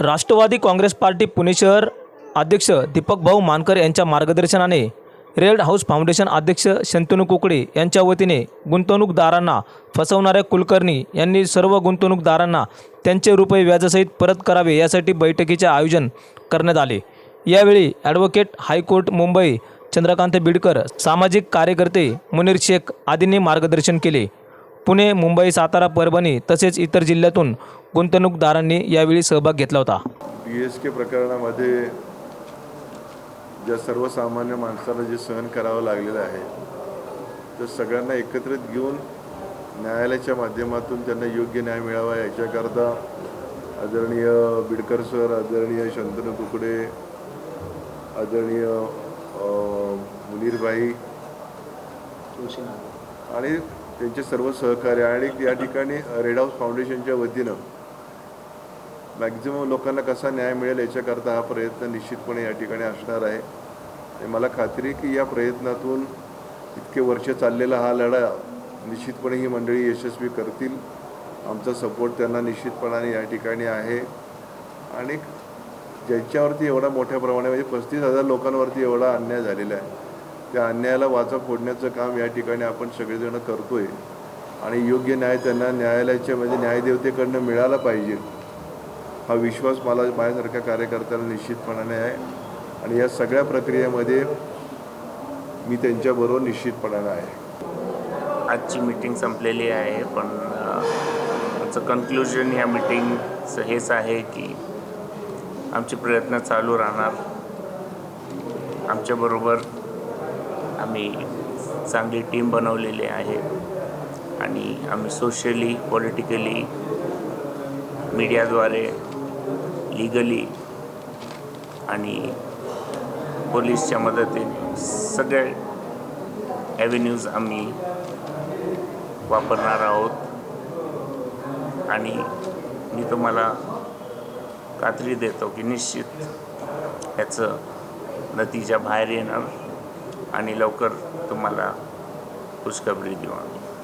Rashtrawadi Congress party Pune शहर अध्यक्ष दीपक भाऊ मानकर यांच्या मार्गदर्शनाने रेड हाऊस फाउंडेशन अध्यक्ष शंतनू कुकडे यांच्या वतीने गुंतवणूकदारांना फसवणाऱ्या कुलकर्णी यांनी सर्व गुंतवणूकदारांना त्यांचे रुपये व्याजासहित परत करावे यासाठी बैठकीचे आयोजन करण्यात आले. यावेळी advocate high court Mumbai Chandrakant Bidkar सामाजिक कार्यकर्ते मुनीर शेख आदींनी मार्गदर्शन केले. पुणे मुंबई सातारा परभणी तसेच इतर जिल्ह्यातून गुंतवणूकदारांनी यावेळी सहभाग घेतला होता. पी एस के प्रकरणामध्ये ज्या सर्वसामान्य माणसाला जे सहन करावं लागलेलं आहे तर सगळ्यांना एकत्रित घेऊन न्यायालयाच्या माध्यमातून त्यांना योग्य न्याय मिळावा याच्याकरता आदरणीय बिडकर सर आदरणीय शंतनू कुकडे आदरणीय मुनीरभाई आणि त्यांचे सर्व सहकार्य आणि या ठिकाणी रेड हाऊस फाउंडेशनच्या वतीनं मॅक्झिमम लोकांना कसा न्याय मिळेल याच्याकरता हा प्रयत्न निश्चितपणे या ठिकाणी असणार आहे. आणि मला खात्री आहे की या प्रयत्नातून इतके वर्ष चाललेला हा लढा निश्चितपणे ही मंडळी यशस्वी करतील. आमचा सपोर्ट त्यांना निश्चितपणाने या ठिकाणी आहे. आणि ज्यांच्यावरती एवढा मोठ्या प्रमाणामध्ये म्हणजे पस्तीस हजार लोकांवरती एवढा अन्याय झालेला आहे. त्या अन्यायाला वाचा फोडण्याचं काम या ठिकाणी आपण सगळेजण करतोय. आणि योग्य न्याय त्यांना न्यायालयाच्या म्हणजे न्यायदेवतेकडनं मिळाला पाहिजे. हा विश्वास मला माझ्यासारख्या कार्यकर्त्याला निश्चितपणाने आहे. आणि या सगळ्या प्रक्रियेमध्ये मी त्यांच्याबरोबर निश्चितपणाने आहे. आजची मीटिंग संपलेली आहे पण आमचं कन्क्लुजन या मीटिंगचं हेच आहे की आमचे प्रयत्न चालू राहणार. आमच्याबरोबर आम्ही चांगली टीम बनवलेली आहे. आणि आम्ही सोशली पॉलिटिकली मीडियाद्वारे लिगली आणि पोलीसच्या मदतीने सगळे ॲव्हेन्यूज आम्ही वापरणार आहोत. आणि मी तुम्हाला खात्री देतो की निश्चित याचं नतीजा बाहेर येणार. आणि लवकर तुम्हाला खुशखबरी देऊ आम्ही.